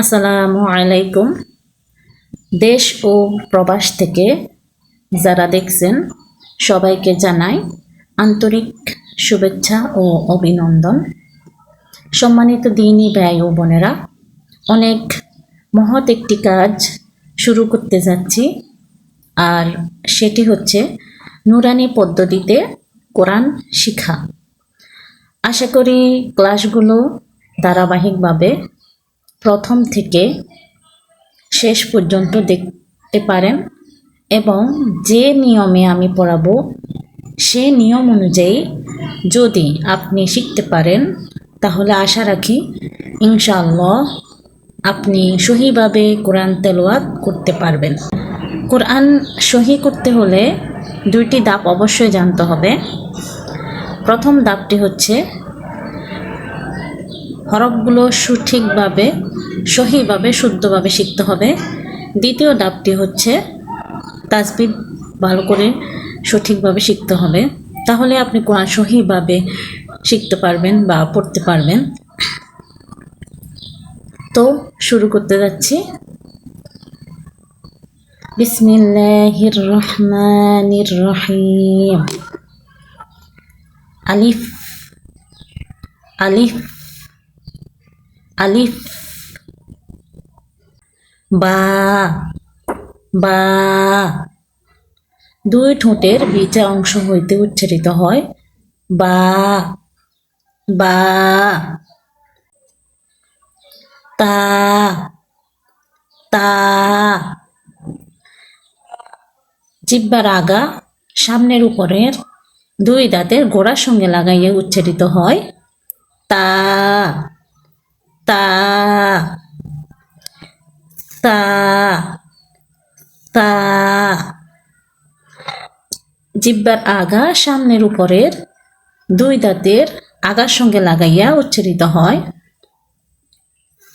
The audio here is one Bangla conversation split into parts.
আসসালামু আলাইকুম। দেশ ও প্রবাস থেকে যারা দেখছেন, সবাইকে জানাই আন্তরিক শুভেচ্ছা ও অভিনন্দন। সম্মানিত দিনই ব্যয় ও বোনেরা, অনেক মহৎ একটি কাজ শুরু করতে যাচ্ছি, আর সেটি হচ্ছে নুরানি পদ্ধতিতে কোরআন শিখা। আশা করি ক্লাসগুলো ধারাবাহিকভাবে প্রথম থেকে শেষ পর্যন্ত দেখতে পারেন এবং যে নিয়মে আমি পড়াবো, সে নিয়ম অনুযায়ী যদি আপনি শিখতে পারেন, তাহলে আশা রাখি ইনশাআল্লাহ আপনি সহিভাবে কোরআন তেলাওয়াত করতে পারবেন। কোরআন সহি করতে হলে দুইটি ধাপ অবশ্যই জানতে হবে। প্রথম ধাপটি হচ্ছে হরফগুলো সঠিকভাবে, সহিভাবে, শুদ্ধভাবে শিখতে হবে। দ্বিতীয় ধাপটি হচ্ছে তাজবিদ ভালো করে সঠিকভাবে শিখতে হবে। তাহলে আপনি কোরআন সহিভাবে শিখতে পারবেন বা পড়তে পারবেন। তো শুরু করতে যাচ্ছি। বিসমিল্লাহির রহমানির রহিম। আলিফ আলিফ আলিফ। বা বা। দুই ঠোঁটের বিচা অংশ হইতে উচ্চারিত হয়, বা বা। তা তা। জিব্বার আগা সামনের উপরের দুই দাঁতের গোড়ার সঙ্গে লাগাইয়া উচ্চারিত হয়, তা। তা তা তা। জিব্বার আগা সামনের উপরের দুই দাঁতের আগার সঙ্গে লাগাইয়া উচ্চারিত হয়।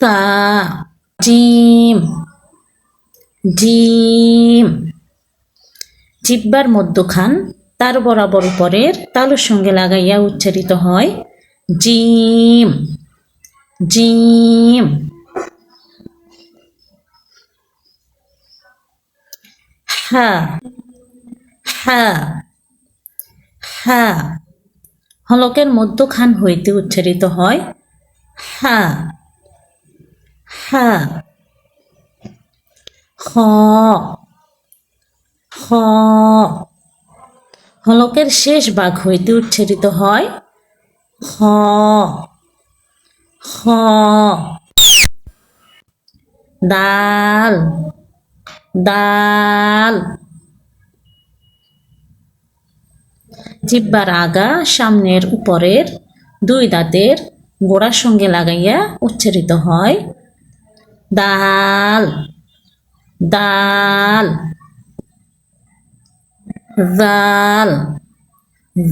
তা, জিম জিম। জিব্বার মধ্যখান তার বরাবর উপরের তালুর সঙ্গে লাগাইয়া উচ্চারিত হয়, জিম। জিম হা হা হা হলকের মধ্যখান হইতে উচ্চারিত হয় হা. হা. খ খ হলকের শেষ ভাগ হইতে উচ্চারিত হয় খ খ। দাল। দাল। জিব্বার আগা সামনের উপরের দুই দাঁতের গোড়ার সঙ্গে লাগাইয়া উচ্চারিত হয়। দাল। দাল। জাল।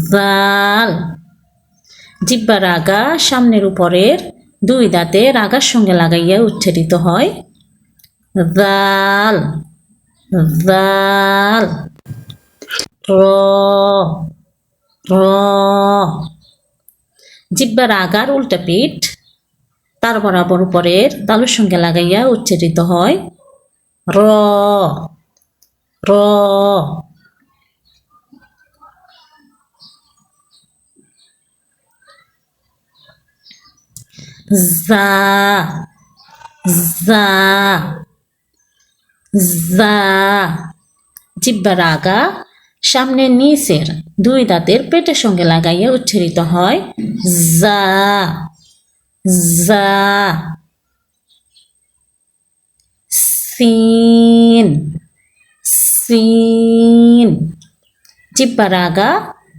জাল। জিব্বার আগা সামনের উপরের দুই দাঁতে রাগার সঙ্গে লাগাইয়া উচ্চারিত হয়। জাল জাল র র। আগার উল্টা পিঠ, তার বরাবর উপরের তালুর সঙ্গে লাগাইয়া উচ্চারিত হয়। র। জা জা জা জিব্বার আগা সামনের নিচের দুই দাঁতের পেটের সঙ্গে লাগাইয়া উচ্চারিত হয় জা জা সিন সিন জিব্বার আগা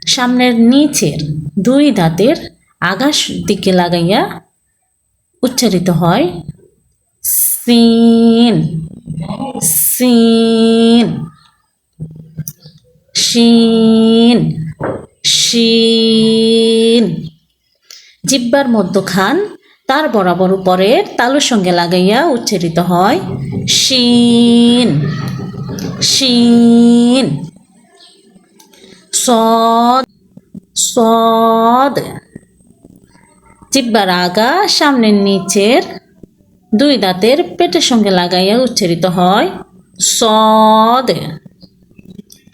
সামনের নিচের দুই দাঁতের আগার দিকে লাগাইয়া উচ্চারিত হয় সিন। সিন। শিন। শিন। জিব্বার মধ্যখান তার বরাবর উপরের তালুর সঙ্গে লাগাইয়া উচ্চারিত হয় শিন। শিন। সদ। সদ। জিব্বার আগা সামনের নিচের দুই দাঁতের পেটের সঙ্গে লাগাইয়া উচ্চারিত হয়, সদ।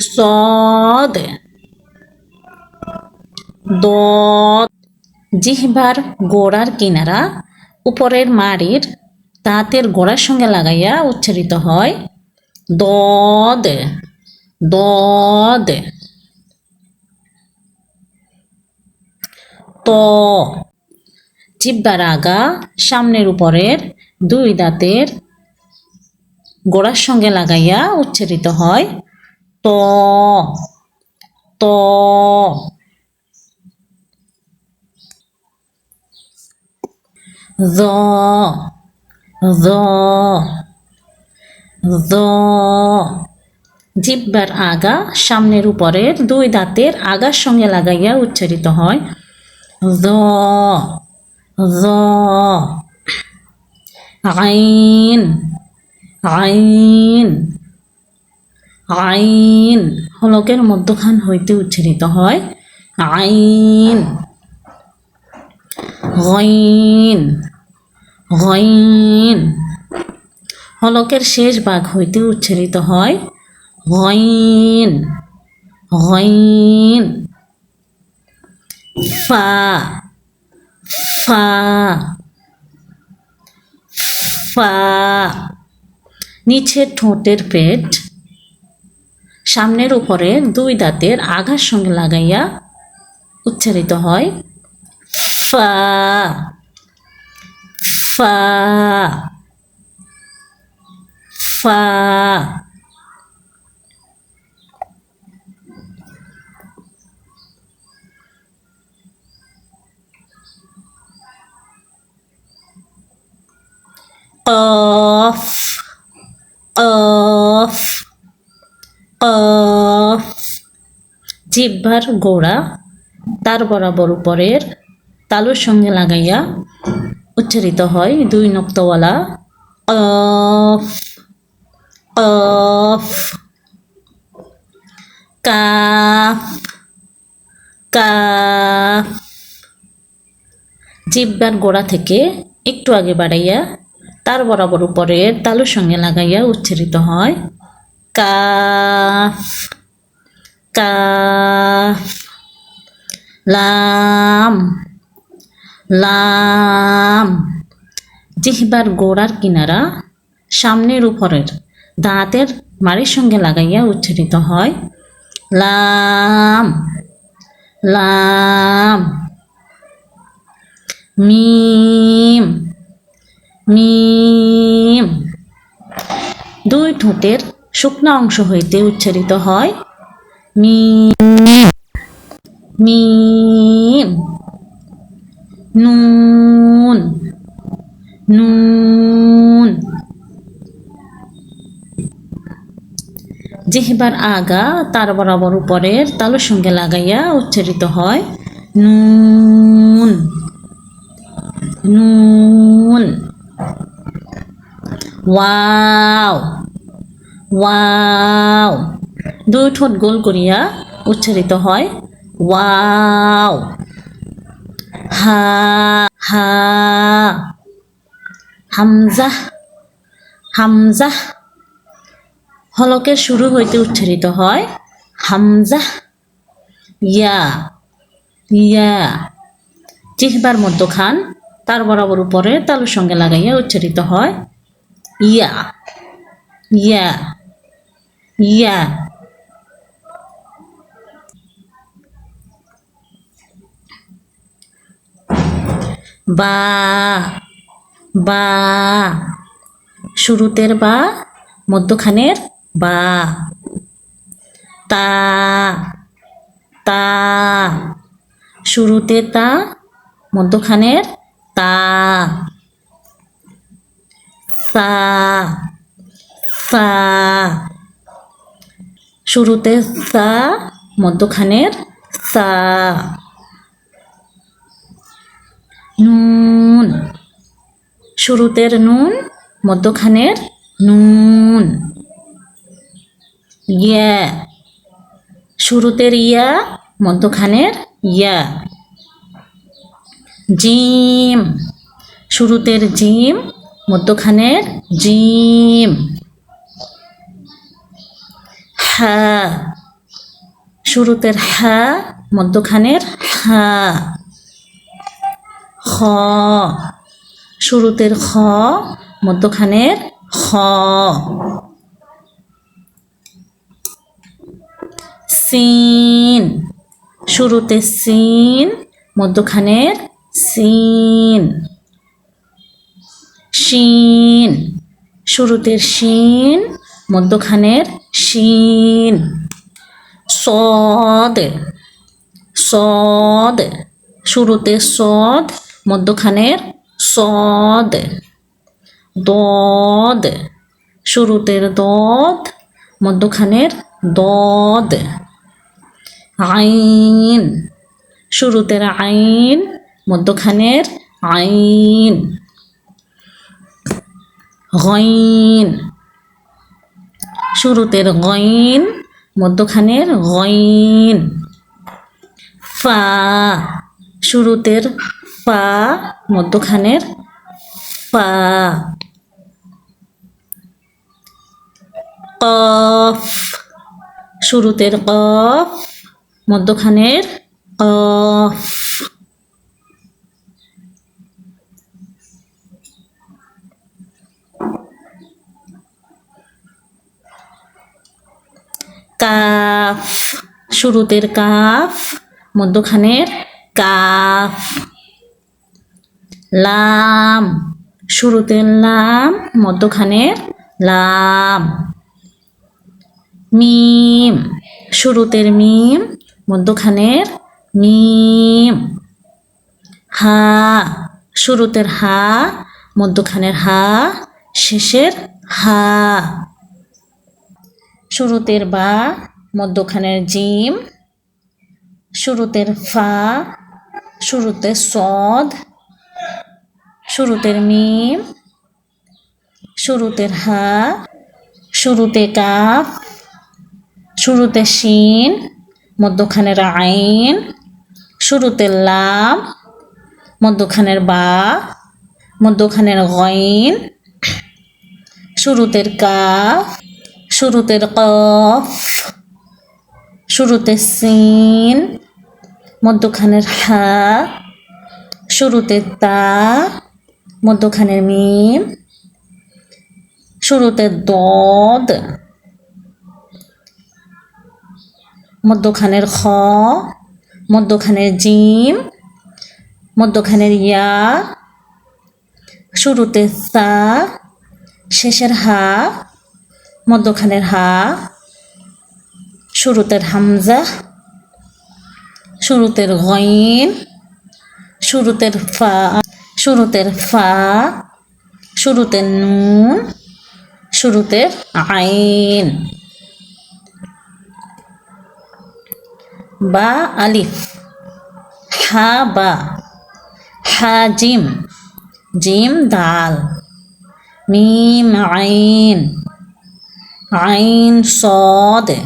সদ। দদ। জিহ্বার গোড়ার কিনারা, উপরের মাড়ির দাঁতের গোড়ার সঙ্গে লাগাইয়া উচ্চারিত হয়, দদ। দদ। ত। জিব্বার আগা সামনের উপরের দুই দাঁতের গোড়ার সঙ্গে লাগাইয়া উচ্চারিত হয় ত ত। জ জ। জিব্বার আগা, সামনের উপরের দুই দাঁতের আগার সঙ্গে লাগাইয়া উচ্চারিত হয় জ। জ, আইন আইন আইন হলকের মধ্যখান হইতে উচ্চারিত হয়। আইন, গইন গইন হলকের শেষ ভাগ হইতে উচ্চারিত হয়। গইন গইন, ফা ফা ফা। নিচের ঠোঁটের পেট, সামনের উপরে দুই দাঁতের আঘার সঙ্গে লাগাইয়া উচ্চারিত হয় ফা ফা। ফা। قاف قاف قاف জিহ্বার গোড়া তার বরাবর উপরের তালুর সঙ্গে লাগাইয়া উচ্চারিত হয় দুই নক্তওয়ালা কফ কফ কাফ কাফ জিব্বার গোড়া থেকে একটু আগে বাড়াইয়া তার বরাবর উপরের তালুর সঙ্গে লাগাইয়া উচ্চারিত হয় কাফ কাফ, লাম লাম। জিহ্বার গোড়ার কিনারা সামনের উপরের দাঁতের মাড়ির সঙ্গে লাগাইয়া উচ্চারিত হয় লাম লাম। মিম। মিম দুই ঠোঁটের শুকনা অংশ হইতে উচ্চারিত হয় মিম মিম নুন। নুন। জিহ্বার আগা, তার বরাবর উপরের তালুর সঙ্গে লাগাইয়া উচ্চারিত হয় নুন। নুন। ওয়াও ওয়াও। দুই ঠোঁট গোল করিয়া উচ্চারিত হয়, ওয়াও। হা হা। হামজা হামজা। হলকের শুরু হইতে উচ্চারিত হয়, হামজা। ইয়া ইয়া। জিহ্বার মধ্যখান, তার বরাবর উপরে তালুর সঙ্গে লাগাইয়া উচ্চারিত হয় ইয়া ইয়া ইয়া বা বা, শুরুতের বা, মধ্যখানের বা। তা তা, শুরুতে তা, মধ্যখানের তা। সা সা শুরুতে সা, মধ্যখানের সা। নুন। শুরুতের নুন, মধ্যখানের নুন। ইয়া। শুরুতের ইয়া, মধ্যখানের ইয়া। জিম। শুরুতের জিম মধ্যখানের জিম। হা। শুরুতের হা, মধ্যখানের হা। খ। শুরুতের খ, মধ্যখানের খ। সিন। শুরুতে সিন, মধ্যখানের সিন। শিন। শুরুতে শিন, মধ্যখানের শিন। সদ। সদ। শুরুতে সদ, মধ্যখানের সদ। দদ। শুরুতের দদ, মধ্যখানের দদ। আইন। শুরুতের আইন, মধ্যখানের আইন। গইন। শুরুতের গইন, মধ্যখানের গইন। ফা। শুরুতের ফা, মধ্যখানের ফা। কফ। শুরুতের কফ, মধ্যখানের কফ। কাফ। শুরুতের কাফ, মধ্যখানের কাফ। লাম। শুরুতের লাম, মধ্যখানের লাম। মিম। শুরুতের মিম, মধ্যখানের মিম। হা। শুরুতের হা, মধ্যখানের হা, শেষের হা। শুরুতের বা, মধ্যখানের জিম, শুরুতের ফা, শুরুতে সদ, শুরুতের মিম, শুরুতের হা, শুরুতে কাফ, শুরুতে শিন, মধ্যখানের আইন, শুরুতে লাম, মধ্যখানের বা, মধ্যখানের গইন, শুরুতের কাফ শুরুতের কফ, শুরুতে সিন, মধ্যখানের হা, শুরুতে তা, মধ্যখানের মিম, শুরুতে দদ, মধ্যখানের খ, মধ্যখানের জিম, মধ্যখানের ইয়া, শুরুতে সা, শেষের হা মধ্যখানের হা, শুরুতের হামজা, শুরুতের গইন, শুরুতের ফা শুরুতের ফা, শুরুতের নুন, শুরুতের আইন। বা আলিফ, হা বা, হা জিম জিম দাল, মিম আইন। عين صاد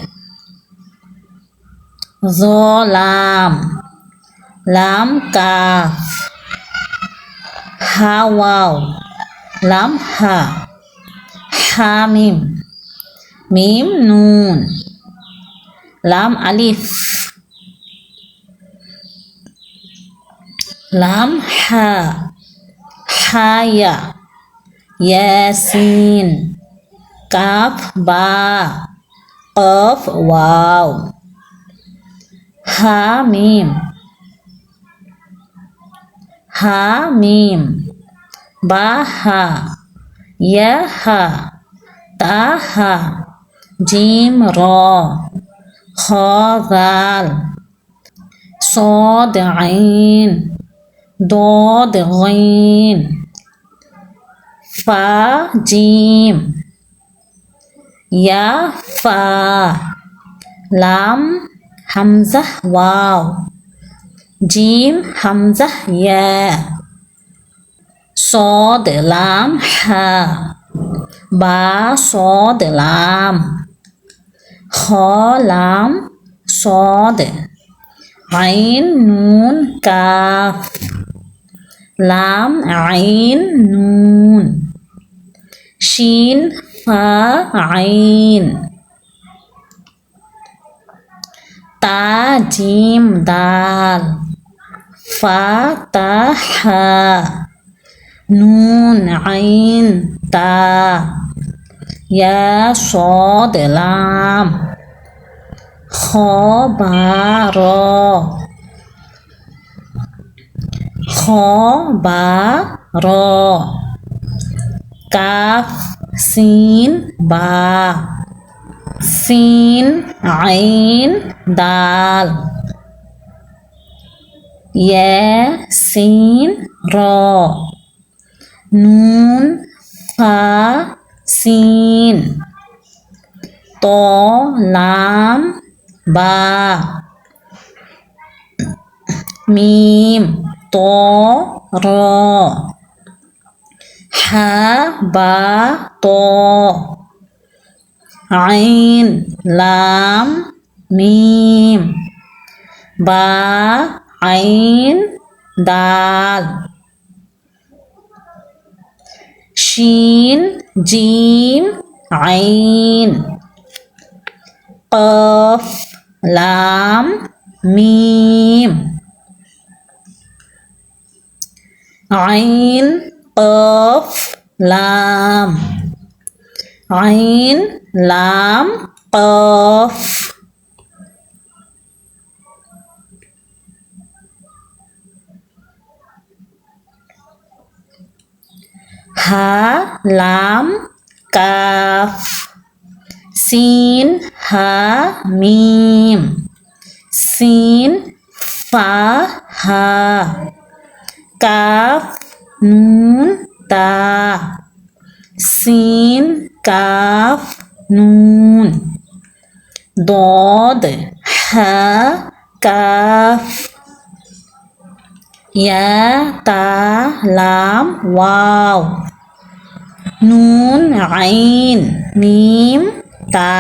ظو لام لام كاف ها واو لام ها حاميم ميم نون لام ألف لام ح حايا ياسين কাফ বা কফ ওয়াও হা মিম হা মিম বা হা ইয়া হা তা হা জিম র খ গাল صاد عين ضاد غين فا جيم ya fa lam hamzah wow. Jim hamzah ya so de lam ha ba so de lam kho lam so de ain nun kaf lam ain nun shin ফা আইন। তা, জিম, দাল। ফা, তা, হা। নুন, আইন, তা। ইয়া, সদ, লাম। খ, বা খ, বা কাফ সিন বা সিন আইন দাল ইয়া সিন র নুন ফা সিন ত লাম বা মিম ত র হা বা ত আইন লাম মিম বা আইন দাল শিন জিম আইন কফ লাম মিম আইন কফ লাম আইন লাম কফ হা লাম কাফ সিন হা মিম সিন ফা হা কাফ নুন তা সিন কাফ নুন দদ হা কাফ ইয়া তা লাম ওয়াও নুন আইন মিম তা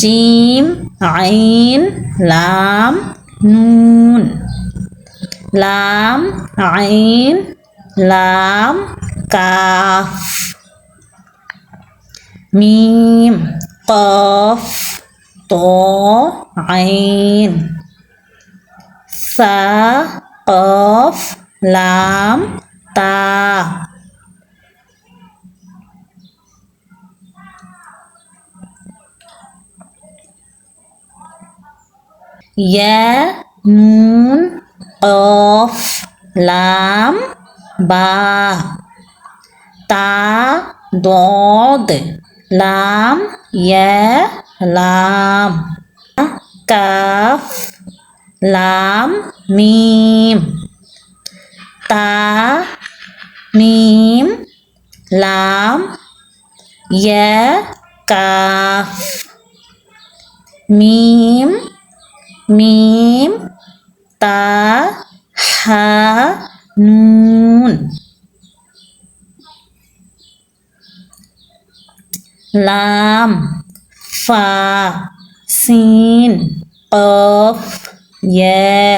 জিম আইন লাম নুন লাম আইন লাম কাফ মিম কফ ত আইন সা কফ লাম তা ইয়া নুন কফ লাম বা তা দদ লাম ইয়া লাম কাফ লাম মিম তা মিম লাম ইয়া কাফ মিম মিম তা হা নুন লাম ফা সিন কফ ইয়া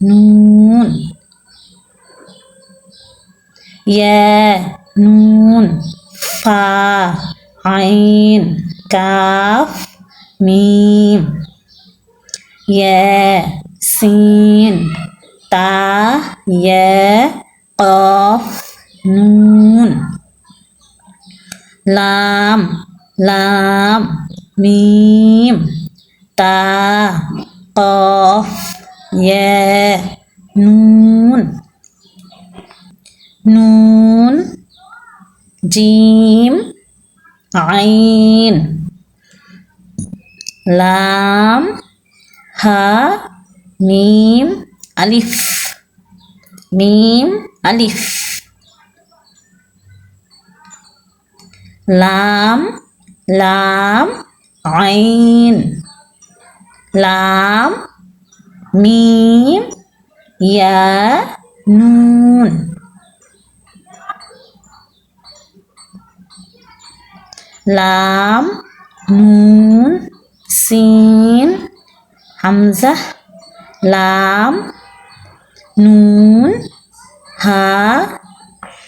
নুন ইয়া নুন ফা আইন কাফ মিম ইয়া সিন তা ইয়া কফ নুন লাম লাম মিম তা কফ ইয়া নুন নুন জিম আইন লাম হা মিম আলিফ মিম আলিফ লাম লাম আইন লাম মিম ইয়া নুন লাম নুন সিন হামজা লাম, নুন, হা,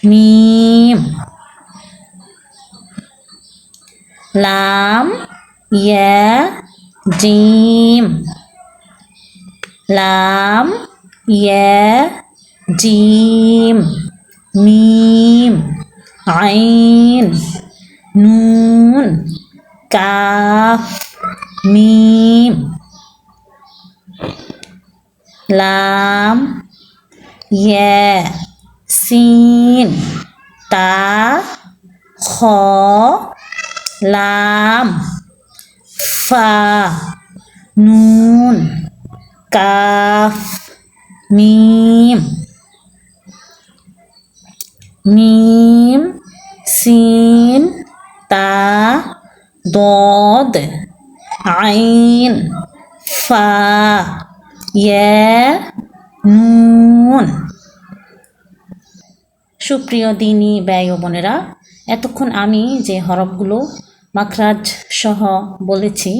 মিম। লাম, ইয়া, জিম। লাম, ইয়া, জিম। মিম, আইন। নুন, কাফ, মিম। লাম ইয়া সিন, তা, খ, লাম, ফা, নুন, কাফ, মিম মিম, সিন, তা, দদ, আইন, ফা নুন সুপ্রিয় দিনী ব্যয় বোনেরা, এতক্ষণ আমি যে হরফগুলো মাখরাজ সহ বলেছি,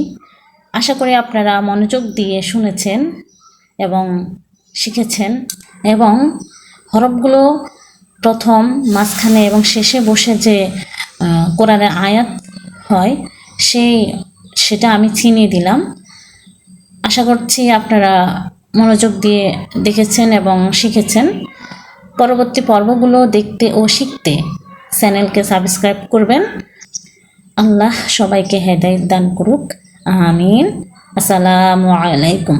আশা করি আপনারা মনোযোগ দিয়ে শুনেছেন এবং শিখেছেন এবং হরফগুলো প্রথম, মাঝখানে এবং শেষে বসে যে কোরআনের আয়াত হয়, সেই, সেটা আমি চিনিয়ে দিলাম। আশা করছি আপনারা মনোযোগ দিয়ে দেখেছেন এবং শিখেছেন। পরবর্তী পর্বগুলো দেখতে ও শিখতে চ্যানেলকে সাবস্ক্রাইব করবেন। আল্লাহ সবাইকে হেদায়ত দান করুক। আমিন। আসসালামু আলাইকুম।